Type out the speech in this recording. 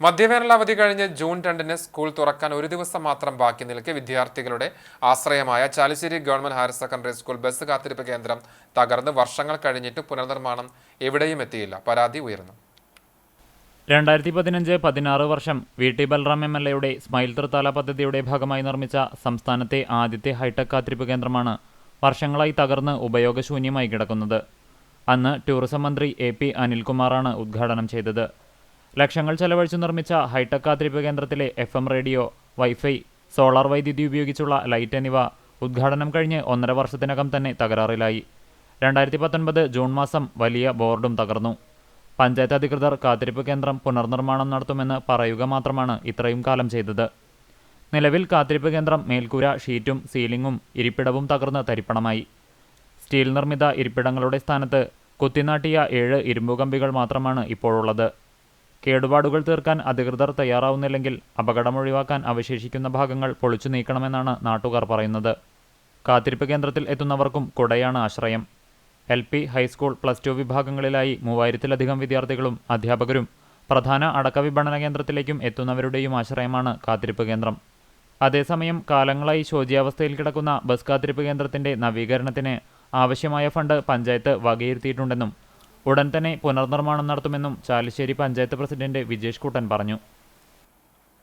മധ്യവേനൽ അവധി കഴിഞ്ഞ് ജൂൺ രണ്ടിന് സ്കൂൾ തുറക്കാൻ ഒരു ദിവസം മാത്രം ബാക്കി നിൽക്കെ വിദ്യാർത്ഥികളുടെ ആശ്രയമായ Chalissery government higher secondary school bus കാത്തിരിപ്പ് കേന്ദ്രം തകർന്ന് വർഷങ്ങൾ കഴിഞ്ഞിട്ട് പുനർനിർമ്മാണം എവിടെയും എത്തിയില്ല. പരാതി ഉയർന്നു. രണ്ടായിരത്തി പതിനഞ്ച് പതിനാറ് വർഷം V T Balram M L എയുടെ സ്മൈൽ തൃത്താല പദ്ധതിയുടെ ഭാഗമായി നിർമ്മിച്ച സംസ്ഥാനത്തെ ആദ്യത്തെ ഹൈടെക് കാത്തിരിപ്പ് കേന്ദ്രമാണ് വർഷങ്ങളായി തകർന്ന് ഉപയോഗശൂന്യമായി കിടക്കുന്നത്. അന്ന് ടൂറിസം മന്ത്രി എ പി അനിൽകുമാറാണ് ഉദ്ഘാടനം ചെയ്തത്. ലക്ഷങ്ങൾ ചെലവഴിച്ചു നിർമ്മിച്ച ഹൈടെക് കാത്തിരിപ്പ് കേന്ദ്രത്തിലെ F M radio wifi solar വൈദ്യുതി ഉപയോഗിച്ചുള്ള ലൈറ്റ് എന്നിവ ഉദ്ഘാടനം കഴിഞ്ഞ് ഒന്നര വർഷത്തിനകം തന്നെ തകരാറിലായി. രണ്ടായിരത്തി പത്തൊൻപത് ജൂൺ മാസം വലിയ ബോർഡും തകർന്നു. പഞ്ചായത്ത് അധികൃതർ കാത്തിരിപ്പ് കേന്ദ്രം പുനർനിർമ്മാണം നടത്തുമെന്ന് പറയുക മാത്രമാണ് ഇത്രയും കാലം ചെയ്തത്. നിലവിൽ കാത്തിരിപ്പ് കേന്ദ്രം മേൽക്കൂര ഷീറ്റും സീലിംഗും ഇരിപ്പിടവും തകർന്ന് തരിപ്പണമായി. സ്റ്റീൽ നിർമ്മിത ഇരിപ്പിടങ്ങളുടെ സ്ഥാനത്ത് കുത്തിനാട്ടിയ ഏഴ് ഇരുമ്പുകമ്പികൾ മാത്രമാണ് ഇപ്പോഴുള്ളത്. കേടുപാടുകൾ തീർക്കാൻ അധികൃതർ തയ്യാറാവുന്നില്ലെങ്കിൽ അപകടം ഒഴിവാക്കാൻ അവശേഷിക്കുന്ന ഭാഗങ്ങൾ പൊളിച്ചു നീക്കണമെന്നാണ് നാട്ടുകാർ പറയുന്നത്. കാത്തിരിപ്പ് കേന്ദ്രത്തിൽ എത്തുന്നവർക്കും കുടയാണ് ആശ്രയം. L P high school plus two വിഭാഗങ്ങളിലായി മൂവായിരത്തിലധികം വിദ്യാർത്ഥികളും അധ്യാപകരും പ്രധാന അടക്ക വിപണന കേന്ദ്രത്തിലേക്കും എത്തുന്നവരുടെയും ആശ്രയമാണ് കാത്തിരിപ്പ് കേന്ദ്രം. അതേസമയം കാലങ്ങളായി ശോചിയാവസ്ഥയിൽ കിടക്കുന്ന ബസ് കാത്തിരിപ്പ് കേന്ദ്രത്തിന്റെ നവീകരണത്തിന് ആവശ്യമായ ഫണ്ട് പഞ്ചായത്ത് വകയിരുത്തിയിട്ടുണ്ടെന്നും ഉടൻ തന്നെ പുനർനിർമ്മാണം നടത്തുമെന്നും ചാലിശ്ശേരി പഞ്ചായത്ത് പ്രസിഡന്റ് വിജേഷ് കുട്ടൻ പറഞ്ഞു